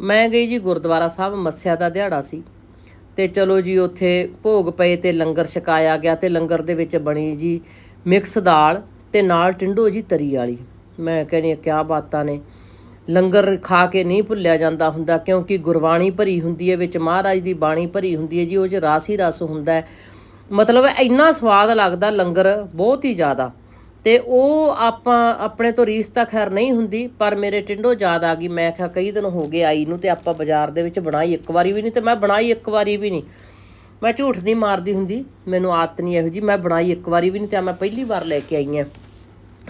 ਮੈਂ ਗਈ ਜੀ ਗੁਰਦੁਆਰਾ ਸਾਹਿਬ, ਮੱਸਿਆ ਦਾ ਦਿਹਾੜਾ ਸੀ। ਤੇ ਚਲੋ ਜੀ ਉੱਥੇ ਭੋਗ ਪਏ ਤੇ ਲੰਗਰ ਛਕਾਇਆ ਗਿਆ ਤੇ ਲੰਗਰ ਦੇ ਵਿੱਚ ਬਣੀ ਜੀ ਮਿਕਸ ਦਾਲ ਤੇ ਨਾਲ ਟਿੰਡੋ ਜੀ ਤਰੀ ਵਾਲੀ। ਮੈਂ ਕਹਿੰਦੀ ਹਾਂ ਕਿਆ ਬਾਤਾਂ ਨੇ। ਲੰਗਰ ਖਾ ਕੇ ਨਹੀਂ ਭੁੱਲਿਆ ਜਾਂਦਾ ਹੁੰਦਾ ਕਿਉਂਕਿ ਗੁਰਬਾਣੀ ਭਰੀ ਹੁੰਦੀ ਹੈ, ਵਿੱਚ ਮਹਾਰਾਜ ਦੀ ਬਾਣੀ ਭਰੀ ਹੁੰਦੀ ਹੈ ਜੀ, ਉਹ 'ਚ ਰਾਸ ਹੀ ਰਸ ਹੁੰਦਾ ਹੈ। ਮਤਲਬ ਇੰਨਾ ਸਵਾਦ ਲੱਗਦਾ ਲੰਗਰ ਬਹੁਤ ਹੀ ਜ਼ਿਆਦਾ। ਤੇ ਉਹ ਆਪਾਂ ਆਪਣੇ ਤੋਂ ਰੀਸ ਤਾਂ ਖੈਰ ਨਹੀਂ ਹੁੰਦੀ, ਪਰ ਮੇਰੇ ਟਿੰਡੋ ਯਾਦ ਆ ਗਈ। ਮੈਂ ਕਿਹਾ ਕਈ ਦਿਨ ਹੋ ਗਏ ਆਈ ਨੂੰ ਤੇ ਆਪਾਂ ਬਾਜ਼ਾਰ ਦੇ ਵਿੱਚ ਬਣਾਈ ਇੱਕ ਵਾਰੀ ਵੀ ਨਹੀਂ ਤੇ ਮੈਂ ਬਣਾਈ ਇੱਕ ਵਾਰੀ ਵੀ ਨਹੀਂ। ਮੈਂ ਝੂਠ ਨਹੀਂ ਮਾਰਦੀ ਹੁੰਦੀ, ਮੈਨੂੰ ਆਦਤ ਨਹੀਂ ਇਹੋ ਜੀ, ਮੈਂ ਬਣਾਈ ਇੱਕ ਵਾਰੀ ਵੀ ਨਹੀਂ ਤੇ ਮੈਂ ਪਹਿਲੀ ਵਾਰ ਲੈ ਕੇ ਆਈ ਹਾਂ।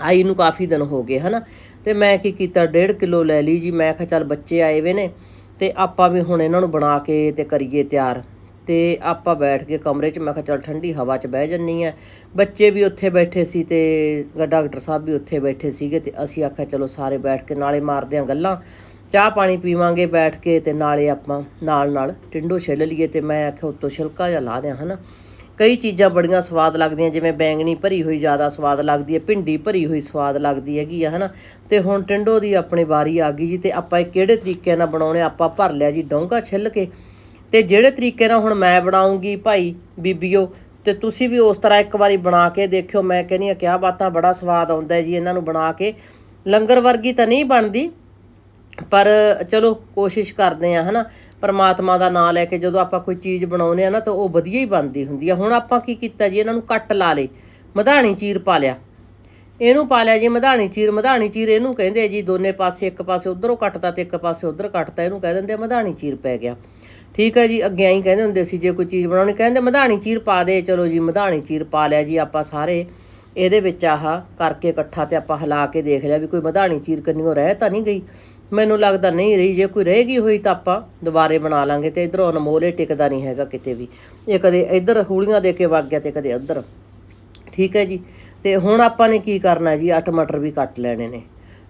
ਆਈ ਨੂੰ ਕਾਫੀ ਦਿਨ ਹੋ ਗਏ, ਹਨਾ? ਤੇ ਮੈਂ ਕੀ ਕੀਤਾ 1.5 ਕਿਲੋ ਲੈ ਲਈ ਜੀ, ਮੈਂ ਕਿਹਾ ਚੱਲ ਬੱਚੇ ਆਏ ਵੇ ਨੇ ਤੇ ਆਪਾਂ ਵੀ ਹੁਣ ਇਹਨਾਂ ਨੂੰ ਬਣਾ ਕੇ ਤੇ ਕਰੀਏ ਤਿਆਰ। ਤੇ ਆਪਾਂ ਬੈਠ ਕੇ ਕਮਰੇ 'ਚ, ਮੈਂ ਕਿਹਾ ਚੱਲ ਠੰਡੀ ਹਵਾ 'ਚ ਬਹਿ ਜੰਨੀ ਆ ਬੱਚੇ ਵੀ ਉੱਥੇ ਬੈਠੇ ਸੀ ਤੇ ਡਾਕਟਰ ਸਾਹਿਬ ਵੀ ਉੱਥੇ ਬੈਠੇ ਸੀਗੇ ਤੇ ਅਸੀਂ ਆਖਿਆ ਚਲੋ ਸਾਰੇ ਬੈਠ ਕੇ ਨਾਲੇ ਮਾਰਦੇ ਆਂ ਗੱਲਾਂ। ਚਾਹ ਪਾਣੀ ਪੀਵਾਂਗੇ ਬੈਠ ਕੇ ਤੇ ਨਾਲੇ ਆਪਾਂ ਨਾਲ ਨਾਲ ਟਿੰਡੋ ਛਿੱਲ ਲਈਏ ਤੇ ਮੈਂ ਆਖਿਆ ਉੱਤੋਂ ਛਿਲਕਾ ਜਿਹਾ ਲਾ ਦਿਆਂ, ਹਨਾ। ਕਈ ਚੀਜ਼ਾਂ ਬੜੀਆਂ ਸਵਾਦ ਲੱਗਦੀਆਂ, ਜਿਵੇਂ ਬੈਂਗਣੀ ਭਰੀ ਹੋਈ ਜ਼ਿਆਦਾ ਸਵਾਦ ਲੱਗਦੀ ਹੈ, ਭਿੰਡੀ ਭਰੀ ਹੋਈ ਸਵਾਦ ਲੱਗਦੀ ਹੈਗੀ ਆ, ਹਨਾ। ਤੇ ਹੁਣ ਟਿੰਡੋ ਦੀ ਆਪਣੀ ਵਾਰੀ ਆ ਗਈ ਜੀ ਤੇ ਆਪਾਂ ਇਹ ਕਿਹੜੇ ਤਰੀਕੇ ਨਾਲ ਬਣਾਉਣੇ, ਆਪਾਂ ਭਰ ਲਿਆ ਜੀ ਡੋਂਗਾ ਛਿੱਲ ਕੇ। ਤੇ ਜਿਹੜੇ ਤਰੀਕੇ ਨਾਲ ਹੁਣ ਮੈਂ ਬਣਾਉਂਗੀ ਭਾਈ ਬੀਬੀਓ, ਤੇ ਤੁਸੀਂ ਵੀ ਉਸ ਤਰ੍ਹਾਂ ਇੱਕ ਵਾਰੀ ਬਣਾ ਕੇ ਦੇਖਿਓ। ਮੈਂ ਕਹਿੰਦੀ ਆ ਕਿਆ ਬਾਤਾਂ, ਬੜਾ ਸਵਾਦ ਆਉਂਦਾ ਜੀ ਇਹਨਾਂ ਨੂੰ ਬਣਾ ਕੇ। ਲੰਗਰ ਵਰਗੀ ਤਾਂ ਨਹੀਂ ਬਣਦੀ, ਪਰ ਚਲੋ ਕੋਸ਼ਿਸ਼ ਕਰਦੇ ਆ ਹਨਾ। ਪਰਮਾਤਮਾ ਦਾ ਨਾਮ ਲੈ ਕੇ ਜਦੋਂ ਆਪਾਂ ਕੋਈ ਚੀਜ਼ ਬਣਾਉਨੇ ਆ ਨਾ, ਤਾਂ ਉਹ ਵਧੀਆ ਹੀ ਬਣਦੀ ਹੁੰਦੀ ਆ। ਹੁਣ ਆਪਾਂ ਕੀ ਕੀਤਾ ਜੀ, ਇਹਨਾਂ ਨੂੰ ਕੱਟ ਲਾ ਲੇ ਮਧਾਣੀ ਚੀਰ ਪਾ ਲਿਆ। ਇਹਨੂੰ ਪਾ ਲਿਆ ਜੀ, ਮਧਾਣੀ ਚੀਰ ਮਧਾਣੀ ਚੀਰ ਇਹਨੂੰ ਕਹਿੰਦੇ ਜੀ, ਦੋਨੇ ਪਾਸੇ ਇੱਕ ਪਾਸੇ ਉਧਰੋਂ ਕੱਟਤਾ ਤੇ ਇੱਕ ਪਾਸੇ ਉਧਰ ਕੱਟਤਾ। ਇਹਨੂੰ ਕਹਿ ਦਿੰਦੇ ਮਧਾਣੀ ਚੀਰ ਪੈ ਗਿਆ। ਠੀਕ ਹੈ ਜੀ, ਅੱਗੇ ਆਈ ਕਹਿੰਦੇ ਹੁੰਦੇ ਸੀ, ਜੇ ਕੋਈ ਚੀਜ਼ ਬਣਾਉਣੀ, ਕਹਿੰਦੇ ਮਧਾਣੀ ਚੀਰ ਪਾ ਦੇ, ਚਲੋ ਜੀ, ਮਧਾਣੀ ਚੀਰ ਪਾ ਲਿਆ ਜੀ ਆਪਾਂ ਸਾਰੇ। ਇਹਦੇ ਵਿੱਚ ਆਹ ਕਰਕੇ ਇਕੱਠਾ ਤੇ ਆਪਾਂ ਹਿਲਾ ਕੇ ਦੇਖ ਲਿਆ ਵੀ ਕੋਈ ਮਧਾਣੀ ਚੀਰ ਕੰਨੀਓ ਰਹਿ ਤਾਂ ਨਹੀਂ ਗਈ। ਮੈਨੂੰ ਲੱਗਦਾ ਨਹੀਂ ਰਹੀ, ਜੇ ਕੋਈ ਰਹੇਗੀ ਹੋਈ ਤਾਂ ਆਪਾਂ ਦੁਬਾਰੇ ਬਣਾ ਲਾਂਗੇ ਤੇ ਇਧਰੋਂ ਅਨਮੋਲੇ ਟਿਕਦਾ ਨਹੀਂ ਹੈਗਾ ਕਿਤੇ ਵੀ। ਇਹ ਕਦੇ ਇੱਧਰ ਹੂੜੀਆਂ ਦੇ ਕੇ ਵਗ ਗਿਆ ਤੇ ਕਦੇ ਉੱਧਰ। ਠੀਕ ਹੈ ਜੀ, ਤੇ ਹੁਣ ਆਪਾਂ ਨੇ ਕੀ ਕਰਨਾ ਜੀ ਆ ਟਮਾਟਰ ਵੀ ਕੱਟ ਲੈਣੇ ਨੇ।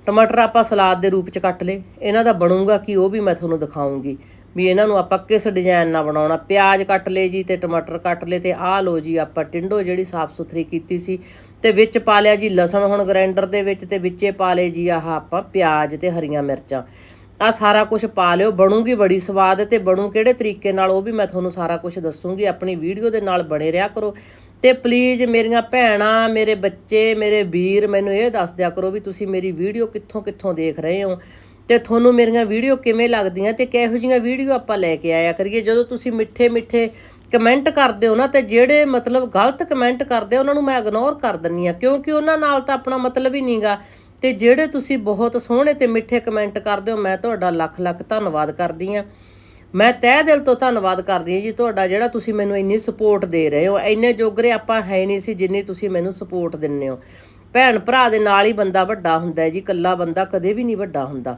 ਟਮਾਟਰ ਆਪਾਂ ਸਲਾਦ ਦੇ ਰੂਪ ਚ ਕੱਟ ਲੇ ਇਹਨਾਂ ਦਾ ਬਣੂਗਾ ਕੀ, ਉਹ ਵੀ ਮੈਂ ਤੁਹਾਨੂੰ ਦਿਖਾਉਂਗੀ। ਵੀ ਇਹਨਾਂ ਨੂੰ ਆਪਾਂ ਕਿਸ ਡਿਜ਼ਾਈਨ ਨਾਲ ਬਣਾਉਣਾ? ਪਿਆਜ਼ ਕੱਟ ਲਏ ਜੀ ਤੇ ਟਮਾਟਰ ਕੱਟ ਲਏ ਤੇ ਆਹ ਲੋ ਜੀ, ਆਪਾਂ ਟਿੰਡੋ ਜਿਹੜੀ ਸਾਫ਼ ਸੁਥਰੀ ਕੀਤੀ ਸੀ ਤੇ ਵਿੱਚ ਪਾ ਲਿਆ ਜੀ ਲਸਣ ਹੁਣ ਗ੍ਰਾਈਂਡਰ ਦੇ ਵਿੱਚ ਤੇ ਵਿੱਚੇ ਪਾ ਲਏ ਜੀ ਆਹ ਆਪਾਂ ਪਿਆਜ਼ ਤੇ ਹਰੀਆਂ ਮਿਰਚਾਂ। ਆ ਸਾਰਾ ਕੁਝ ਪਾ ਲਿਓ, ਬਣੂਗੀ ਬੜੀ ਸਵਾਦ ਤੇ ਬਣੂ ਕਿਹੜੇ ਤਰੀਕੇ ਨਾਲ ਉਹ ਵੀ ਮੈਂ ਤੁਹਾਨੂੰ ਸਾਰਾ ਕੁਝ ਦੱਸੂਗੀ, ਆਪਣੀ ਵੀਡੀਓ ਦੇ ਨਾਲ ਬਣੇ ਰਿਹਾ ਕਰੋ। ਤੇ ਪਲੀਜ਼ ਮੇਰੀਆਂ ਭੈਣਾਂ, ਮੇਰੇ ਬੱਚੇ, ਮੇਰੇ ਵੀਰ ਮੈਨੂੰ ਇਹ ਦੱਸ ਦਿਆ ਕਰੋ ਵੀ ਤੁਸੀਂ ਮੇਰੀ ਵੀਡੀਓ ਕਿੱਥੋਂ ਕਿੱਥੋਂ ਦੇਖ ਰਹੇ ਹੋ। ਤੇ ਤੁਹਾਨੂੰ ਮੇਰੀਆਂ ਵੀਡੀਓ ਕਿਵੇਂ ਲੱਗਦੀਆਂ ਤੇ ਕਿਹੋ ਜਿਹੀਆਂ ਵੀਡੀਓ ਆਪਾਂ ਲੈ ਕੇ ਆਇਆ ਕਰੀਏ? ਜਦੋਂ ਤੁਸੀਂ ਮਿੱਠੇ ਮਿੱਠੇ ਕਮੈਂਟ ਕਰਦੇ ਹੋ ਨਾ ਤੇ ਜਿਹੜੇ ਮਤਲਬ ਗਲਤ ਕਮੈਂਟ ਕਰਦੇ ਆ, ਉਹਨਾਂ ਨੂੰ ਮੈਂ ਇਗਨੋਰ ਕਰ ਦਿੰਨੀ ਆ ਕਿਉਂਕਿ ਉਹਨਾਂ ਨਾਲ ਤਾਂ ਆਪਣਾ ਮਤਲਬ ਹੀ ਨਹੀਂਗਾ। ਤੇ ਜਿਹੜੇ ਤੁਸੀਂ ਬਹੁਤ ਸੋਹਣੇ ਤੇ ਮਿੱਠੇ ਕਮੈਂਟ ਕਰਦੇ ਹੋ ਮੈਂ ਤੁਹਾਡਾ ਲੱਖ ਲੱਖ ਧੰਨਵਾਦ ਕਰਦੀ ਆ ਮੈਂ ਤਹਿ ਦਿਲ ਤੋਂ ਧੰਨਵਾਦ ਕਰਦੀ ਹਾਂ ਜੀ ਤੁਹਾਡਾ ਜਿਹੜਾ ਤੁਸੀਂ ਮੈਨੂੰ ਇੰਨੀ ਸਪੋਰਟ ਦੇ ਰਹੇ ਹੋ। ਇੰਨੇ ਜੋਗਰੇ ਆਪਾਂ ਹੈ ਨਹੀਂ ਸੀ ਜਿੰਨੀ ਤੁਸੀਂ ਮੈਨੂੰ ਸਪੋਰਟ ਦਿੰਦੇ ਹੋ। ਭੈਣ ਭਰਾ ਦੇ ਨਾਲ ਹੀ ਬੰਦਾ ਵੱਡਾ ਹੁੰਦਾ ਜੀ ਇਕੱਲਾ ਬੰਦਾ ਕਦੇ ਵੀ ਨਹੀਂ ਵੱਡਾ ਹੁੰਦਾ।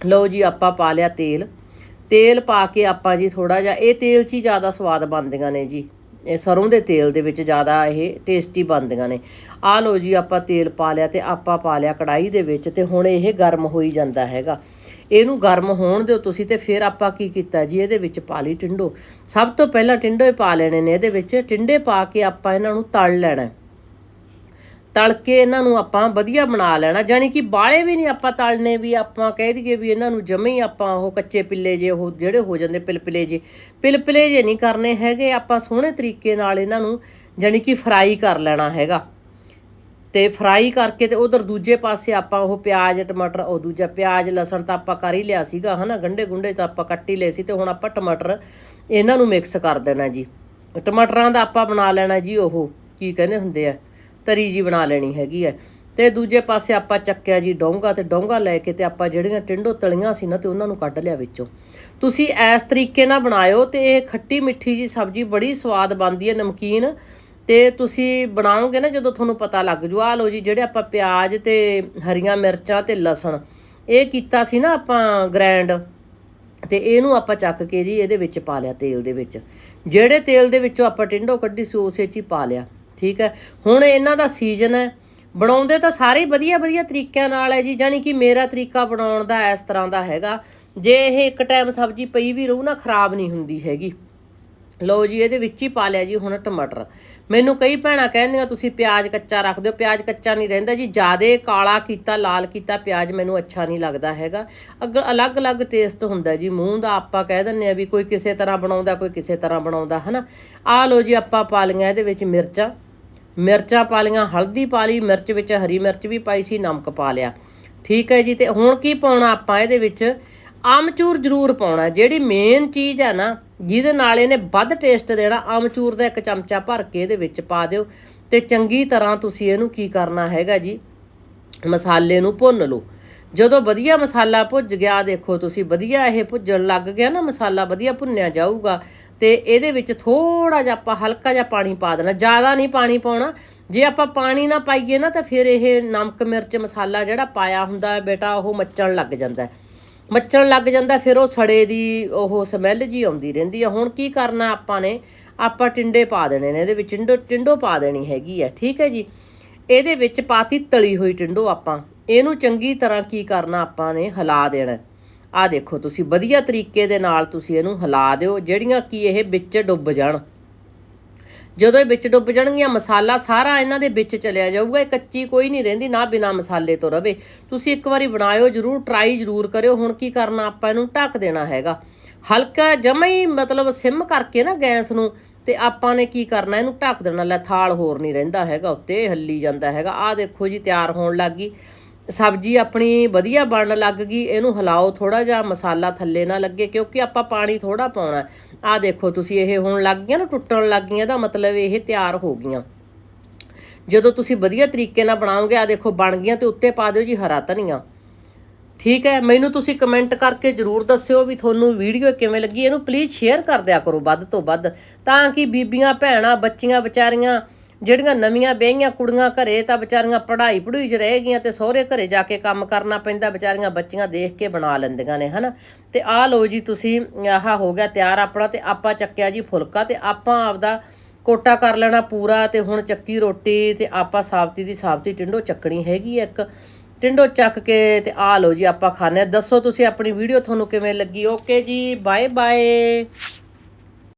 ਲਓ ਜੀ, ਆਪਾਂ ਪਾ ਲਿਆ ਤੇਲ। ਤੇਲ ਪਾ ਕੇ ਆਪਾਂ ਜੀ ਥੋੜਾ ਜਿਹਾ, ਇਹ ਤੇਲ 'ਚ ਹੀ ਜ਼ਿਆਦਾ ਸਵਾਦ ਬਣਦੀਆਂ ਨੇ ਜੀ। ਇਹ ਸਰੋਂ ਦੇ ਤੇਲ ਦੇ ਵਿੱਚ ਜ਼ਿਆਦਾ ਇਹ ਟੇਸਟੀ ਬਣਦੀਆਂ ਨੇ। ਆ ਲਓ ਜੀ, ਆਪਾਂ ਤੇਲ ਪਾ ਲਿਆ ਤੇ ਆਪਾਂ ਪਾ ਲਿਆ ਕੜਾਈ ਦੇ ਵਿੱਚ ਤੇ ਹੁਣ ਇਹ ਗਰਮ ਹੋਈ ਜਾਂਦਾ ਹੈਗਾ। ਇਹਨੂੰ ਗਰਮ ਹੋਣ ਦਿਓ ਤੁਸੀਂ ਤੇ ਫਿਰ ਆਪਾਂ ਕੀ ਕੀਤਾ ਜੀ, ਇਹਦੇ ਵਿੱਚ ਪਾ ਲਈ ਟਿੰਡੋ। ਸਭ ਤੋਂ ਪਹਿਲਾਂ ਟਿੰਡੋ ਹੀ ਪਾ ਲੈਣੇ ਨੇ, ਇਹਦੇ ਵਿੱਚ ਟਿੰਡੇ ਪਾ ਕੇ ਆਪਾਂ ਇਹਨਾਂ ਨੂੰ ਤਲ ਲੈਣਾ ਤਲ ਕੇ ਇਹਨਾਂ ਨੂੰ ਆਪਾਂ ਵਧੀਆ ਬਣਾ ਲੈਣਾ ਜਾਨੀ ਕਿ ਬਾਲੇ ਵੀ ਨਹੀਂ ਆਪਾਂ ਤਲਨੇ ਵੀ ਆਪਾਂ ਕਹਿ ਦਈਏ ਵੀ ਇਹਨਾਂ ਨੂੰ ਜਮੇ ਹੀ ਆਪਾਂ ਉਹ ਕੱਚੇ ਪਿੱਲੇ ਜੇ, ਉਹ ਜਿਹੜੇ ਹੋ ਜਾਂਦੇ ਪਿਲਪਿਲੇ ਜੇ। ਪਿਲਪਿਲੇ ਜੇ ਨਹੀਂ ਕਰਨੇ ਹੈਗੇ, ਆਪਾਂ ਸੋਹਣੇ ਤਰੀਕੇ ਨਾਲ ਇਹਨਾਂ ਨੂੰ ਜਾਨੀ ਕਿ ਫਰਾਈ ਕਰ ਲੈਣਾ ਹੈਗਾ। ਤੇ ਫਰਾਈ ਕਰਕੇ ਤੇ ਉਧਰ ਦੂਜੇ ਪਾਸੇ ਆਪਾਂ ਉਹ ਪਿਆਜ਼, ਟਮਾਟਰ, ਉਹ ਦੂਜਾ ਪਿਆਜ਼, ਲਸਣ ਤਾਂ ਆਪਾਂ ਕਰ ਹੀ ਲਿਆ ਸੀਗਾ, ਹਨਾ? ਗੰਡੇ ਗੁੰਡੇ ਤਾਂ ਆਪਾਂ ਕੱਟ ਹੀ ਲਏ ਸੀ ਤੇ ਹੁਣ ਆਪਾਂ ਟਮਾਟਰ ਇਹਨਾਂ ਨੂੰ ਮਿਕਸ ਕਰ ਦੇਣਾ ਜੀ। ਟਮਾਟਰਾਂ ਦਾ ਆਪਾਂ ਬਣਾ ਲੈਣਾ ਜੀ ਉਹ, ਕੀ ਕਹਿੰਦੇ ਹੁੰਦੇ ਆ? ਤਰੀ ਜੀ ਬਣਾ ਲੈਣੀ ਹੈਗੀ ਹੈ। ਤੇ ਦੂਜੇ ਪਾਸੇ ਆਪਾਂ ਚੱਕਿਆ ਜੀ ਡੋਂਗਾ ਤੇ ਡੋਂਗਾ ਲੈ ਕੇ ਤੇ ਆਪਾਂ ਜਿਹੜੀਆਂ ਟਿੰਡੋ ਤਲੀਆਂ ਸੀ ਨਾ ਤੇ ਉਹਨਾਂ ਨੂੰ ਕੱਢ ਲਿਆ ਵਿੱਚੋਂ। ਤੁਸੀਂ ਇਸ ਤਰੀਕੇ ਨਾਲ ਬਣਾਇਓ ਤੇ ਇਹ ਖੱਟੀ ਮਿੱਠੀ ਜੀ ਸਬਜ਼ੀ ਬੜੀ ਸਵਾਦ ਬਣਦੀ ਹੈ ਨਮਕੀਨ। ਤੇ ਤੁਸੀਂ ਬਣਾਓਗੇ ਨਾ ਜਦੋਂ ਤੁਹਾਨੂੰ ਪਤਾ ਲੱਗ ਜੂ ਆ ਲਓ ਜੀ ਜਿਹੜੇ ਆਪਾਂ ਪਿਆਜ਼ ਤੇ ਹਰੀਆਂ ਮਿਰਚਾਂ ਤੇ ਲਸਣ, ਇਹ ਕੀਤਾ ਸੀ ਨਾ ਆਪਾਂ ਗ੍ਰੈਂਡ। ਤੇ ਇਹਨੂੰ ਆਪਾਂ ਚੱਕ ਕੇ ਜੀ ਇਹਦੇ ਵਿੱਚ ਪਾ ਲਿਆ ਤੇਲ ਦੇ ਵਿੱਚ। ਜਿਹੜੇ ਤੇਲ ਦੇ ਵਿੱਚੋਂ ਆਪਾਂ ਟਿੰਡੋ ਕੱਢੀ ਸੀ, ਉਸੇ 'ਚ ਹੀ ਪਾ ਲਿਆ। ਠੀਕ ਹੈ? ਹੁਣ ਇਹਨਾਂ ਦਾ ਸੀਜ਼ਨ ਹੈ। ਬਣਾਉਂਦੇ ਤਾਂ ਸਾਰੇ ਵਧੀਆ ਵਧੀਆ ਤਰੀਕਿਆਂ ਨਾਲ ਹੈ ਜੀ ਜਾਨੀ ਕਿ ਮੇਰਾ ਤਰੀਕਾ ਬਣਾਉਣ ਦਾ ਇਸ ਤਰ੍ਹਾਂ ਦਾ ਹੈਗਾ। ਜੇ ਇਹ ਇੱਕ ਟਾਈਮ ਸਬਜ਼ੀ ਪਈ ਵੀ ਰਹੂ ਨਾ, ਖਰਾਬ ਨਹੀਂ ਹੁੰਦੀ ਹੈਗੀ। ਲਓ ਜੀ, ਇਹਦੇ ਵਿੱਚ ਹੀ ਪਾ ਲਿਆ ਜੀ ਹੁਣ ਟਮਾਟਰ। ਮੈਨੂੰ ਕਈ ਭੈਣਾਂ ਕਹਿੰਦੀਆਂ, ਤੁਸੀਂ ਪਿਆਜ਼ ਕੱਚਾ ਰੱਖ ਦਿਓ। ਪਿਆਜ਼ ਕੱਚਾ ਨਹੀਂ ਰਹਿੰਦਾ ਜੀ। ਜਿਆਦੇ ਕਾਲਾ ਕੀਤਾ, ਲਾਲ ਕੀਤਾ ਪਿਆਜ਼ ਮੈਨੂੰ ਅੱਛਾ ਨਹੀਂ ਲੱਗਦਾ ਹੈਗਾ। ਅੱਗ, ਅਲੱਗ-ਅਲੱਗ ਟੇਸਟ ਹੁੰਦਾ ਜੀ। ਮੂੰਹ ਦਾ ਆਪਾਂ ਕਹਿ ਦਿੰਨੇ ਆ ਵੀ ਕੋਈ ਕਿਸੇ ਤਰ੍ਹਾਂ ਬਣਾਉਂਦਾ, ਕੋਈ ਕਿਸੇ ਤਰ੍ਹਾਂ ਬਣਾਉਂਦਾ, ਹਨਾ? ਆਹ ਲਓ ਜੀ, ਆਪਾਂ ਪਾ ਲਈਆਂ ਇਹਦੇ ਵਿੱਚ ਮਿਰਚਾਂ। ਮਿਰਚਾਂ ਪਾ ਲਈਆਂ, ਹਲਦੀ ਪਾ ਲਈ, ਮਿਰਚ ਵਿੱਚ ਹਰੀ ਮਿਰਚ ਵੀ ਪਾਈ ਸੀ, ਨਮਕ ਪਾ ਲਿਆ। ਠੀਕ ਹੈ ਜੀ, ਤੇ ਹੁਣ ਕੀ ਪਾਉਣਾ ਆਪਾਂ ਇਹਦੇ ਵਿੱਚ? ਆਮਚੂਰ ਜ਼ਰੂਰ ਪਾਉਣਾ। ਜਿਹੜੀ ਮੇਨ ਚੀਜ਼ ਹੈ ਨਾ, ਜਿਹਦੇ ਨਾਲ ਇਹਨੇ ਵੱਧ ਟੇਸਟ ਦੇਣਾ, ਆਮਚੂਰ ਦਾ ਇੱਕ ਚਮਚਾ ਭਰ ਕੇ ਇਹਦੇ ਵਿੱਚ ਪਾ ਦਿਓ। ਤੇ ਚੰਗੀ ਤਰ੍ਹਾਂ ਤੁਸੀਂ ਇਹਨੂੰ ਕੀ ਕਰਨਾ ਹੈਗਾ ਜੀ? ਮਸਾਲੇ ਨੂੰ ਭੁੰਨ ਲਓ। ਜਦੋਂ ਵਧੀਆ ਮਸਾਲਾ ਭੁੱਜ ਗਿਆ, ਦੇਖੋ ਤੁਸੀਂ ਵਧੀਆ ਇਹ ਭੁੱਜਣ ਲੱਗ ਗਿਆ ਨਾ, ਮਸਾਲਾ ਵਧੀਆ ਭੁੰਨਿਆ ਜਾਊਗਾ ਤੇ ਇਹਦੇ ਵਿੱਚ ਥੋੜਾ ਜਿਹਾ ਆਪਾਂ ਹਲਕਾ ਜਿਹਾ ਪਾਣੀ ਪਾ ਦੇਣਾ, ਜ਼ਿਆਦਾ ਨਹੀਂ ਪਾਣੀ ਪਾਉਣਾ। ਜੇ ਆਪਾਂ ਪਾਣੀ ਨਾ ਪਾਈਏ ਨਾ, ਤਾਂ ਫਿਰ ਇਹ ਨਮਕ, ਮਿਰਚ ਮਸਾਲਾ ਜਿਹੜਾ ਪਾਇਆ ਹੁੰਦਾ ਬੇਟਾ, ਉਹ ਮੱਚਣ ਲੱਗ ਜਾਂਦਾ ਮੱਚਣ ਲੱਗ ਜਾਂਦਾ, ਫਿਰ ਉਹ ਸੜੇ ਦੀ ਉਹ ਸਮੈਲ ਜੀ ਆਉਂਦੀ ਰਹਿੰਦੀ ਆ। ਹੁਣ ਕੀ ਕਰਨਾ ਆਪਾਂ ਨੇ, ਆਪਾਂ ਟਿੰਡੇ ਪਾ ਦੇਣੇ ਨੇ, ਇਹਦੇ ਵਿੱਚ ਟਿੰਡੋ ਟਿੰਡੋ ਪਾ ਦੇਣੀ ਹੈਗੀ ਆ ਠੀਕ ਹੈ ਜੀ। ਇਹਦੇ ਵਿੱਚ ਪਾਤੀ ਤਲੀ ਹੋਈ ਟਿੰਡੋ ਆਪਾਂ। ਇਹਨੂੰ ਚੰਗੀ ਤਰ੍ਹਾਂ ਕੀ ਕਰਨਾ ਆਪਾਂ ਨੇ? ਹਿਲਾ ਦੇਣਾ। ਆ ਦੇਖੋ, ਤੁਸੀਂ ਵਧੀਆ ਤਰੀਕੇ ਦੇ ਨਾਲ ਤੁਸੀਂ ਇਹਨੂੰ ਹਿਲਾ ਦਿਓ, ਜਿਹੜੀਆਂ ਕੀ ਇਹ ਵਿੱਚ ਡੁੱਬ ਜਾਣ। ਜਦੋਂ ਇਹ ਵਿੱਚ ਡੁੱਬ ਜਾਣਗੀਆਂ, ਮਸਾਲਾ ਸਾਰਾ ਇਹਨਾਂ ਦੇ ਵਿੱਚ ਚਲਿਆ ਜਾਊਗਾ, ਇਹ ਕੱਚੀ ਕੋਈ ਨਹੀਂ ਰਹਿੰਦੀ, ਨਾ ਬਿਨਾ ਮਸਾਲੇ ਤੋਂ ਰਵੇ। ਤੁਸੀਂ ਇੱਕ ਵਾਰੀ ਬਣਾਇਓ, ਜਰੂਰ ਟਰਾਈ ਜਰੂਰ ਕਰਿਓ, ਹੁਣ ਕੀ ਕਰਨਾ ਆਪਾਂ ਇਹਨੂੰ ਢੱਕ ਦੇਣਾ ਹੈਗਾ। ਹਲਕਾ ਜਮਾ ਹੀ ਮਤਲਬ ਸਿਮ ਕਰਕੇ ਨਾ ਗੈਸ ਨੂੰ, ਤੇ ਆਪਾਂ ਨੇ ਕੀ ਕਰਨਾ, ਇਹਨੂੰ ਢੱਕ ਦੇਣਾ। ਲੈ ਥਾਲ ਹੋਰ ਨਹੀਂ ਰਹਿੰਦਾ ਹੈਗਾ, ਉੱਤੇ ਹੱਲੀ ਜਾਂਦਾ ਹੈਗਾ। ਆਹ ਦੇਖੋ ਜੀ, ਤਿਆਰ ਹੋਣ ਲੱਗ ਗਈ। ਸਬਜ਼ੀ ਆਪਣੀ ਵਧੀਆ ਬਣਨ ਲੱਗ ਗਈ, ਇਹਨੂੰ ਹਿਲਾਓ ਥੋੜਾ ਜਿਹਾ, ਮਸਾਲਾ ਥੱਲੇ ਨਾ ਲੱਗੇ, ਕਿਉਂਕਿ ਆਪਾਂ ਪਾਣੀ ਥੋੜਾ ਪਾਉਣਾ। ਆਹ ਦੇਖੋ, ਤੁਸੀਂ ਇਹ ਹੁਣ ਲੱਗ ਗਈਆਂ ਨਾ, ਟੁੱਟਣ ਲੱਗ ਗਈਆਂ ਦਾ ਮਤਲਬ ਇਹ ਤਿਆਰ ਹੋ ਗਈਆਂ। ਜਦੋਂ ਤੁਸੀਂ ਵਧੀਆ ਤਰੀਕੇ ਨਾਲ ਬਣਾਓਗੇ ਆ ਦੇਖੋ, ਬਣ ਗਈਆਂ ਤੇ ਉੱਤੇ ਪਾ ਦਿਓ ਜੀ ਹਰਾ ਧਨੀਆ। ਠੀਕ ਹੈ, ਮੈਨੂੰ ਤੁਸੀਂ ਕਮੈਂਟ ਕਰਕੇ ਜਰੂਰ ਦੱਸਿਓ ਵੀ ਤੁਹਾਨੂੰ ਵੀਡੀਓ ਕਿਵੇਂ ਲੱਗੀ। ਇਹਨੂੰ ਪਲੀਜ਼ ਸ਼ੇਅਰ ਕਰ ਦਿਆ ਕਰੋ ਵੱਧ ਤੋਂ ਵੱਧ, ਤਾਂ ਕਿ ਬੀਬੀਆਂ, ਭੈਣਾਂ, ਬੱਚੀਆਂ, ਵਿਚਾਰੀਆਂ ਜਿਹੜੀਆਂ ਨਵੀਆਂ ਵਿਆਹੀਆਂ ਕੁੜੀਆਂ ਘਰੇ ਤਾਂ ਵਿਚਾਰੀਆਂ ਪੜ੍ਹਾਈ ਪੜੂਈ 'ਚ ਰਹਿ ਗਈਆਂ ਤੇ ਸਹੁਰੇ ਘਰੇ ਜਾ ਕੇ ਕੰਮ ਕਰਨਾ ਪੈਂਦਾ, ਵਿਚਾਰੀਆਂ ਬੱਚੀਆਂ ਦੇਖ ਕੇ ਬਣਾ ਲੈਂਦੀਆਂ ਨੇ, ਹਨਾ? ਤੇ ਆਹ ਲਓ ਜੀ ਤੁਸੀਂ, ਆਹ ਹੋ ਗਿਆ ਤਿਆਰ ਆਪਣਾ ਤੇ ਆਪਾਂ ਚੱਕਿਆ ਜੀ ਫੁਲਕਾ ਤੇ ਆਪਾਂ ਆਪਦਾ ਕੋਟਾ ਕਰ ਲੈਣਾ ਪੂਰਾ ਤੇ ਹੁਣ ਚੱਕੀ ਰੋਟੀ ਤੇ ਆਪਾਂ ਸਾਬਤੀ ਦੀ ਸਾਬਤੀ ਟਿੰਡੋ ਚੱਕਣੀ ਹੈਗੀ ਆ ਇੱਕ। ਟਿੰਡੋ ਚੱਕ ਕੇ ਤੇ ਆ ਲਓ ਜੀ ਆਪਾਂ ਖਾਣੇ ਆ। ਦੱਸੋ ਤੁਸੀਂ ਆਪਣੀ ਵੀਡੀਓ ਤੁਹਾਨੂੰ ਕਿਵੇਂ ਲੱਗੀ? ਓਕੇ ਜੀ ਬਾਏ ਬਾਏ